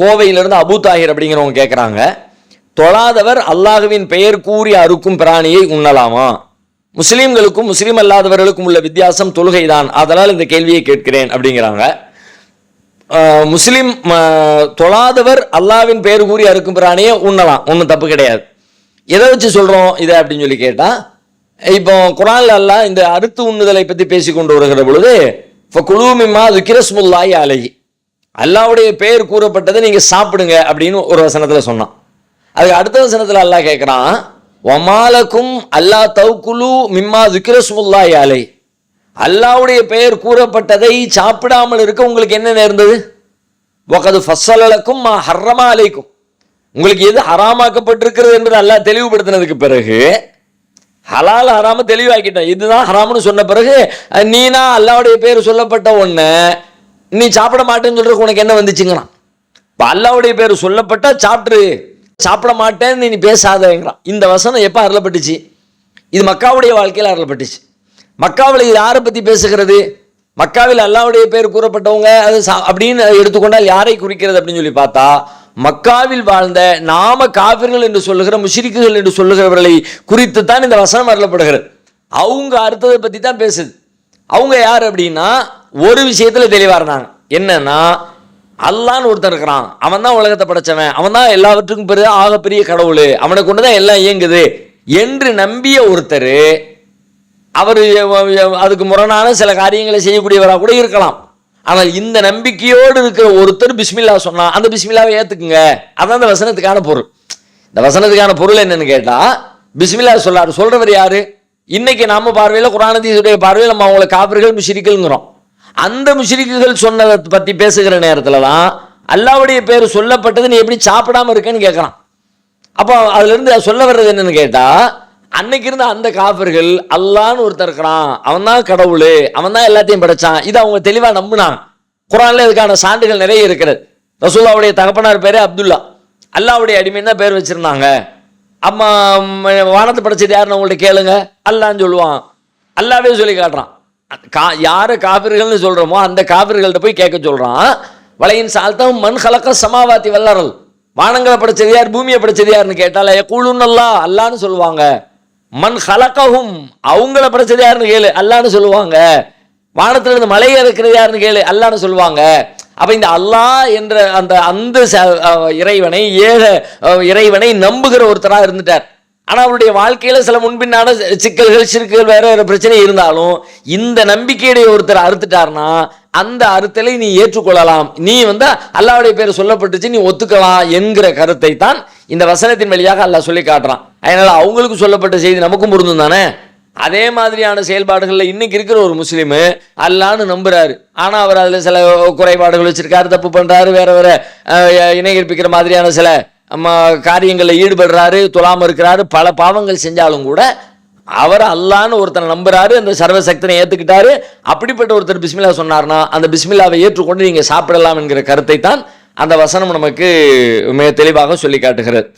கோவையிலிருந்து அபு தாஹிர் அப்படிங்கிறவங்க கேட்குறாங்க தொழாதவர் அல்லாஹுவின் பெயர் கூறி அறுக்கும் பிராணியை உண்ணலாமா? முஸ்லீம்களுக்கும் முஸ்லீம் அல்லாதவர்களுக்கும் உள்ள வித்தியாசம் தொழுகைதான். அதனால் இந்த கேள்வியை கேட்கிறேன் அப்படிங்கிறாங்க. முஸ்லீம் தொழாதவர் அல்லாவின் பெயர் கூறி அறுக்கும் பிராணியை உண்ணலாம். ஒன்றும் தப்பு கிடையாது. எதை வச்சு சொல்கிறோம் இதை அப்படின்னு சொல்லி கேட்டால் இப்போ குரான் அல்லாஹ் இந்த அறுத்து உண்ணுதலை பற்றி பேசி கொண்டு வருகிற பொழுது இப்போ குழுமிமா துக்கிரஸ்முல்லாய் அலகி அல்லாவுடைய பெயர் கூறப்பட்டதை நீங்கள் சாப்பிடுங்க அப்படின்னு ஒரு வசனத்தில் சொன்னான். அதுக்கு அடுத்த வசனத்தில் அல்லாஹ் கேட்குறான் ஒமாலக்கும் அல்லா தவுக்குலு மிம்மா துக்கிரஸ்முல்லாய் அலை. அல்லாவுடைய பெயர் கூறப்பட்டதை சாப்பிடாமல் இருக்க உங்களுக்கு என்ன நேர்ந்தது ஒகது ஃபஸ்ஸலக்கும் மா ஹர்ரமா அலைக்கும். உங்களுக்கு எது ஹராமாக்கப்பட்டிருக்கிறது என்று அல்லாஹ் தெளிவுபடுத்தினதுக்கு பிறகு ஹலால் ஹராம தெளிவாக்கிட்டேன். இதுதான் ஹராம்னு சொன்ன பிறகு நீனா அல்லாவுடைய பேர் சொல்லப்பட்ட ஒன்று நீ சாப்பிட மாட்டேன்னு சொல்றதுக்கு உனக்கு என்ன வந்துச்சுங்கண்ணா? இப்போ அல்லாவுடைய பேர் சொல்லப்பட்டால் சாப்பிட்ரு சாப்பிட மாட்டேன்னு நீ பேசாதேங்கிறான். இந்த வசனம் எப்போ அருளப்பட்டுச்சு? இது மக்காவுடைய வாழ்க்கையில் அருளப்பட்டுச்சு. மக்காவில் இது யாரை பற்றி பேசுகிறது? மக்காவில் அல்லாவுடைய பேர் கூறப்பட்டவங்க அது சா- அப்படின்னு எடுத்துக்கொண்டால் யாரை குறிக்கிறது அப்படின்னு சொல்லி பார்த்தா மக்காவில் வாழ்ந்த நாம காவிர்கள் என்று சொல்லுகிற முஷிரிக்குகள் என்று சொல்லுகிறவர்களை குறித்து தான் இந்த வசனம் அருளப்படுகிறது. அவங்க அர்த்தத்தை பற்றி தான் பேசுது. அவங்க யார் அப்படின்னா ஒரு விஷயத்தில் தெளிவாக இருந்தாங்க என்னன்னா அல்லான்னு ஒருத்தன் இருக்கிறான். அவன் தான் உலகத்தை படைச்சவன். அவன் தான் எல்லாவற்றுக்கும் பெரிய ஆகப்பெரிய கடவுள். அவனை கொண்டு தான் எல்லாம் இயங்குது. என்று நம்பிய ஒருத்தர் அவர் அதுக்கு முரணான சில காரியங்களை செய்யக்கூடியவராக கூட இருக்கலாம். ஆனால் இந்த நம்பிக்கையோடு இருக்கிற ஒருத்தர் பிஸ்மில்லா சொன்னா அந்த பிஸ்மில்லாவை ஏற்றுக்குங்க அதான் அந்த வசனத்துக்கான பொருள். இந்த வசனத்துக்கான பொருள் என்னன்னு கேட்டால் பிஸ்மில்லா சொல்லாரு. சொல்றவர் யாரு? இன்னைக்கு நம்ம பார்வையில் குரானதீசுடைய பார்வையில் நம்ம அவங்களை காப்பர்கள் முஷிரிக்கல்ங்கிறோம் அந்த முஷிரிக்குகள் சொன்னதை பற்றி பேசுகிற நேரத்தில் தான் அல்லாவுடைய பேர் சொல்லப்பட்டது நீ எப்படி சாப்பிடாம இருக்கேன்னு கேட்குறான் அப்போ அதுலேருந்து சொல்ல வர்றது என்னென்னு கேட்டால் அன்னைக்கு இருந்த அந்த காஃபர்கள் அல்லான்னு ஒருத்தர் இருக்கிறான். அவன் தான் கடவுள். அவன் தான் எல்லாத்தையும் படைச்சான். இது அவங்க தெளிவாக நம்பினாங்க. குரான்ல இதுக்கான சான்றுகள் நிறைய இருக்கிறது. ரசூல்லாவுடைய தகப்பனார் பேரே அப்துல்லா. அல்லாவுடைய அடிமைன்னு தான் பேர் வச்சுருந்தாங்க. அம்மா வானத்தை படைச்சது யாருன்னு அவங்கள்ட்ட கேளுங்க. அல்லான்னு சொல்லுவான். அல்லாவே சொல்லி காட்டுறான். கா யாரை காபிர்கள்னு சொல்கிறோமோ அந்த காபிர்கள்ட்ட போய் கேட்க சொல்கிறான் வலையின் சால்தம் மண் கலக்க சமாவாத்தி வல்லறல் வானங்களை படைச்சது யார் பூமியை படைச்சது யாருன்னு கேட்டால கூழுன்னு அல்லா அல்லான்னு சொல்லுவாங்க. மண் கலக்கவும் அவங்கள படைச்சது யாருன்னு கேளு அல்லான்னு சொல்லுவாங்க. வானத்துல இருந்து மலையை இருக்கிறது யாருன்னு கேளு அல்லான்னு சொல்லுவாங்க. அப்போ இந்த அல்லாஹ் என்ற அந்த அந்த ச- இறைவனை ஏக இறைவனை நம்புகிற ஒருத்தராக இருந்துட்டார். ஆனால் அவருடைய வாழ்க்கையில் சில முன்பின்னான சிக்கல்கள் சிறுக்குகள் வேற வேற பிரச்சனை இருந்தாலும் இந்த நம்பிக்கையுடைய ஒருத்தர் அறுத்துட்டார்னா அந்த அறுத்தலை நீ ஏற்றுக்கொள்ளலாம். நீ வந்து அல்லாவுடைய பேர் சொல்லப்பட்டுச்சு நீ ஒத்துக்கலாம் என்கிற கருத்தை தான் இந்த வசனத்தின் வழியாக அல்லாஹ் சொல்லி காட்டுறான். அதனால் அவங்களுக்கு சொல்லப்பட்ட செய்தி நமக்கும் பொருந்தும் தானே? அதே மாதிரியான செயல்பாடுகளில் இன்னைக்கு இருக்கிற ஒரு முஸ்லீமு அல்லான்னு நம்புறாரு. ஆனால் அவர் அதில் சில குறைபாடுகள் வச்சிருக்காரு தப்பு பண்ணுறாரு வேற வேற அஹ், இணை மாதிரியான சில காரியங்களில் ஈடுபடுறாரு துலாமல் இருக்கிறாரு பல பாவங்கள் செஞ்சாலும் கூட அவர் அல்லான்னு ஒருத்தனை நம்புறாரு அந்த சர்வசக்தனை ஏற்றுக்கிட்டாரு அப்படிப்பட்ட ஒருத்தர் பிஸ்மில்லா சொன்னார்னா அந்த பிஸ்மில்லாவை ஏற்றுக்கொண்டு நீங்கள் சாப்பிடலாம் என்கிற கருத்தை தான் அந்த வசனம் நமக்கு மிக தெளிவாக சொல்லி காட்டுகிறது.